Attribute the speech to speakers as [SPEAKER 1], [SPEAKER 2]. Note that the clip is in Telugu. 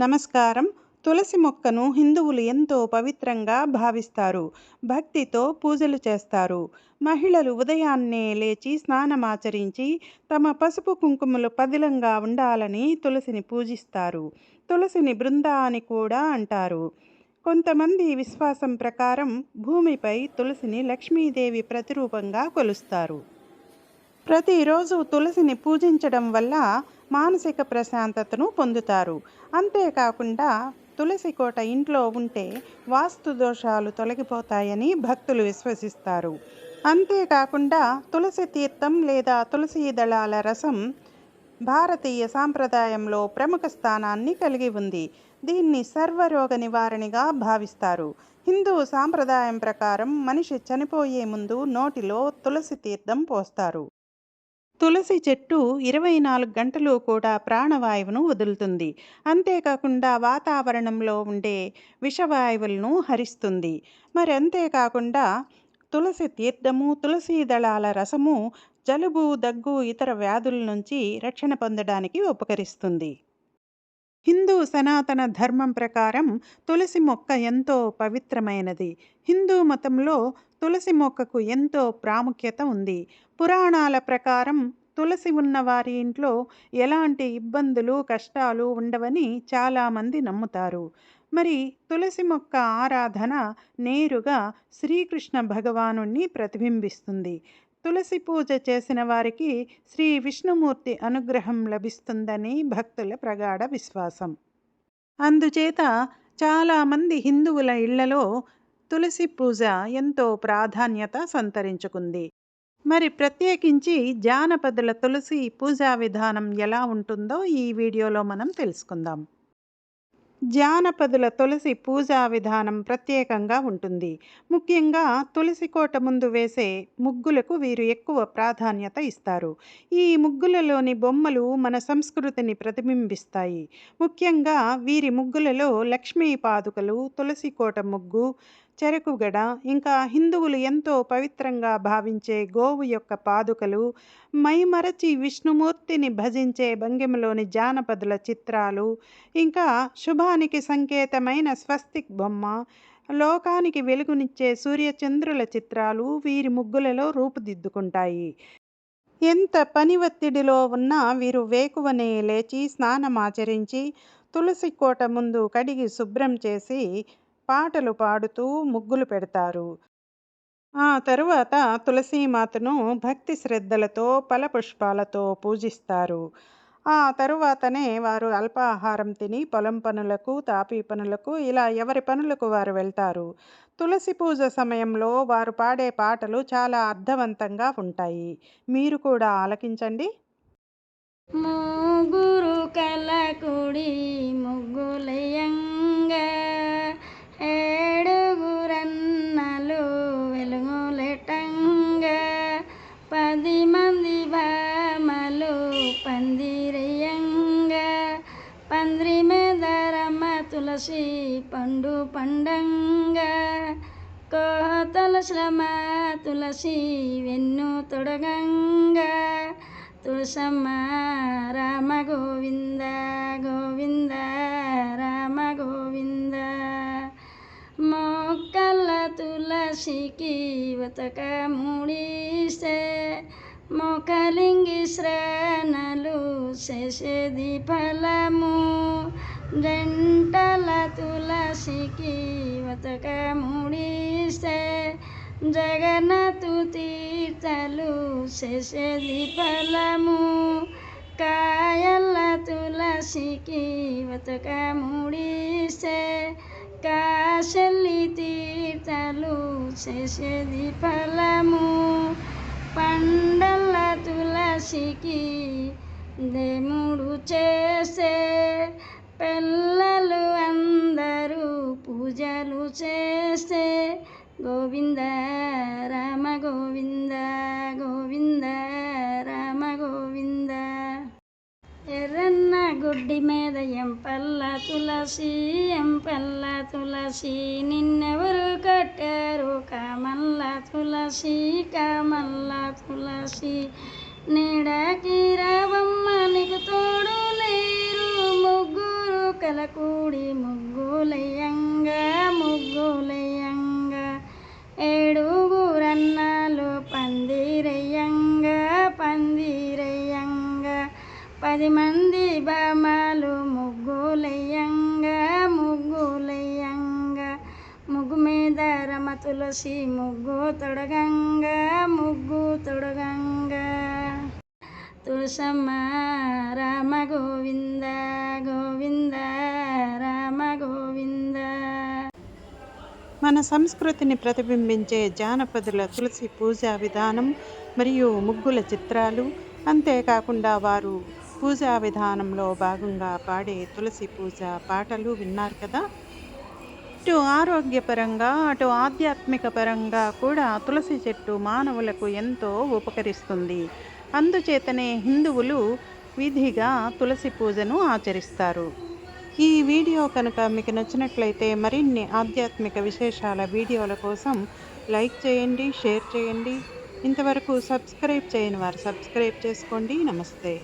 [SPEAKER 1] నమస్కారం. తులసి మొక్కను హిందువులు ఎంతో పవిత్రంగా భావిస్తారు. భక్తితో పూజలు చేస్తారు. మహిళలు ఉదయాన్నే లేచి స్నానమాచరించి తమ పసుపు కుంకుమలు పదిలంగా ఉండాలని తులసిని పూజిస్తారు. తులసిని బృంద అని కూడా అంటారు. కొంతమంది విశ్వాసం ప్రకారం భూమిపై తులసిని లక్ష్మీదేవి ప్రతిరూపంగా కొలుస్తారు. ప్రతిరోజు తులసిని పూజించడం వల్ల మానసిక ప్రశాంతతను పొందుతారు. అంతేకాకుండా తులసి కోట ఇంట్లో ఉంటే వాస్తు దోషాలు తొలగిపోతాయని భక్తులు విశ్వసిస్తారు. అంతేకాకుండా తులసి తీర్థం లేదా తులసి దళాల రసం భారతీయ సాంప్రదాయంలో ప్రముఖ స్థానాన్ని కలిగి ఉంది. దీన్ని సర్వరోగ నివారణగా భావిస్తారు. హిందూ సాంప్రదాయం ప్రకారం మనిషి చనిపోయే ముందు నోటిలో తులసి తీర్థం పోస్తారు. తులసి చెట్టు ఇరవై నాలుగు గంటలు కూడా ప్రాణవాయువును వదులుతుంది. అంతేకాకుండా వాతావరణంలో ఉండే విషవాయువులను హరిస్తుంది. మరి అంతేకాకుండా తులసి తీర్థము తులసి దళాల రసము జలుబు దగ్గు ఇతర వ్యాధుల నుంచి రక్షణ పొందడానికి ఉపకరిస్తుంది. హిందూ సనాతన ధర్మం ప్రకారం తులసి మొక్క ఎంతో పవిత్రమైనది. హిందూ మతంలో తులసి మొక్కకు ఎంతో ప్రాముఖ్యత ఉంది. పురాణాల ప్రకారం తులసి ఉన్న వారి ఇంట్లో ఎలాంటి ఇబ్బందులు కష్టాలు ఉండవని చాలామంది నమ్ముతారు. మరి తులసి మొక్క ఆరాధన నేరుగా శ్రీకృష్ణ భగవాను ప్రతిబింబిస్తుంది. తులసి పూజ చేసిన వారికి శ్రీ విష్ణుమూర్తి అనుగ్రహం లభిస్తుందని భక్తుల ప్రగాఢ విశ్వాసం. అందుచేత చాలామంది హిందువుల ఇళ్ళలో తులసి పూజ ఎంతో ప్రాధాన్యత సంతరించుకుంది. మరి ప్రత్యేకించి జానపదుల తులసి పూజా విధానం ఎలా ఉంటుందో ఈ వీడియోలో మనం తెలుసుకుందాం. జానపదుల తులసి పూజా విధానం ప్రత్యేకంగా ఉంటుంది. ముఖ్యంగా తులసి కోట ముందు వేసే ముగ్గులకు వీరు ఎక్కువ ప్రాధాన్యత ఇస్తారు. ఈ ముగ్గులలోని బొమ్మలు మన సంస్కృతిని ప్రతిబింబిస్తాయి. ముఖ్యంగా వీరి ముగ్గులలో లక్ష్మీ పాదుకలు తులసి కోట ముగ్గు చెరకుగడ ఇంకా హిందువులు ఎంతో పవిత్రంగా భావించే గోవు యొక్క పాదుకలు మైమరచి విష్ణుమూర్తిని భజించే భంగిమలోని జానపదుల చిత్రాలు ఇంకా శుభానికి సంకేతమైన స్వస్తిక్ బొమ్మ లోకానికి వెలుగునిచ్చే సూర్యచంద్రుల చిత్రాలు వీరి ముగ్గులలో రూపుదిద్దుకుంటాయి. ఎంత పని ఒత్తిడిలో ఉన్నా వీరు వేకువనే లేచి స్నానమాచరించి తులసి కోట ముందు కడిగి శుభ్రం చేసి పాటలు పాడుతూ ముగ్గులు పెడతారు. ఆ తరువాత తులసీమాతను భక్తి శ్రద్ధలతో ఫలపుష్పాలతో పూజిస్తారు. ఆ తరువాతనే వారు అల్పాహారం తిని పొలం పనులకు తాపీ పనులకు ఇలా ఎవరి పనులకు వారు వెళ్తారు. తులసి పూజ సమయంలో వారు పాడే పాటలు చాలా అర్థవంతంగా ఉంటాయి. మీరు కూడా ఆలకించండి.
[SPEAKER 2] ముగ్గురు కలకుడి ముగ్గులయంగా పందిరి మీద రమ్మ తులసి పండు పండంగా కోతల శ్రమ తులసి వెన్ను తొడగంగా తులసమ్మ రామ గోవింద గోవింద రామ గోవింద మొక్కల తులసికి వతక ముడిస్తే మొకలింగి శ్రేణలు శశది ఫలము జంటల తులసికి వతక ముడిస్తే జగన్నతు తీర్థలు శశది ఫలము కాయల తులసికి వతక ముడిస్తే కాశల్లి తీర్థలు శశది ఫలము పండల తులసికి దేముడు చేసే పిల్లలు అందరూ పూజలు చేస్తే గోవింద రామ గోవింద గోవింద రామ గోవింద. ఎర్రన్న గుడ్డి మీద ఎంపల్ల తులసి ఎంపల్ల తులసి నిన్నెవరు కట్టారు? కామ తులసి కామల్ల తులసి నీడకి నీకు తోడు లేరు. ముగ్గురు కలకూడి కూడి తులసి ముగ్గు తొడగంగా ముగ్గు తొడగంగా. తులసమ్మ రామ గోవింద గోవింద రామ గోవింద.
[SPEAKER 1] మన సంస్కృతిని ప్రతిబింబించే జానపదుల తులసి పూజా విధానం మరియు ముగ్గుల చిత్రాలు అంతేకాకుండా వారు పూజా విధానంలో భాగంగా పాడే తులసి పూజ పాటలు విన్నారు కదా? ఇటు ఆరోగ్యపరంగా అటు ఆధ్యాత్మిక పరంగా కూడా తులసి చెట్టు మానవులకు ఎంతో ఉపకరిస్తుంది. అందుచేతనే హిందువులు విధిగా తులసి పూజను ఆచరిస్తారు. ఈ వీడియో కనుక మీకు నచ్చినట్లయితే మరిన్ని ఆధ్యాత్మిక విశేషాల వీడియోల కోసం లైక్ చేయండి షేర్ చేయండి. ఇంతవరకు సబ్స్క్రైబ్ చేయని వారు సబ్స్క్రైబ్ చేసుకోండి. నమస్తే.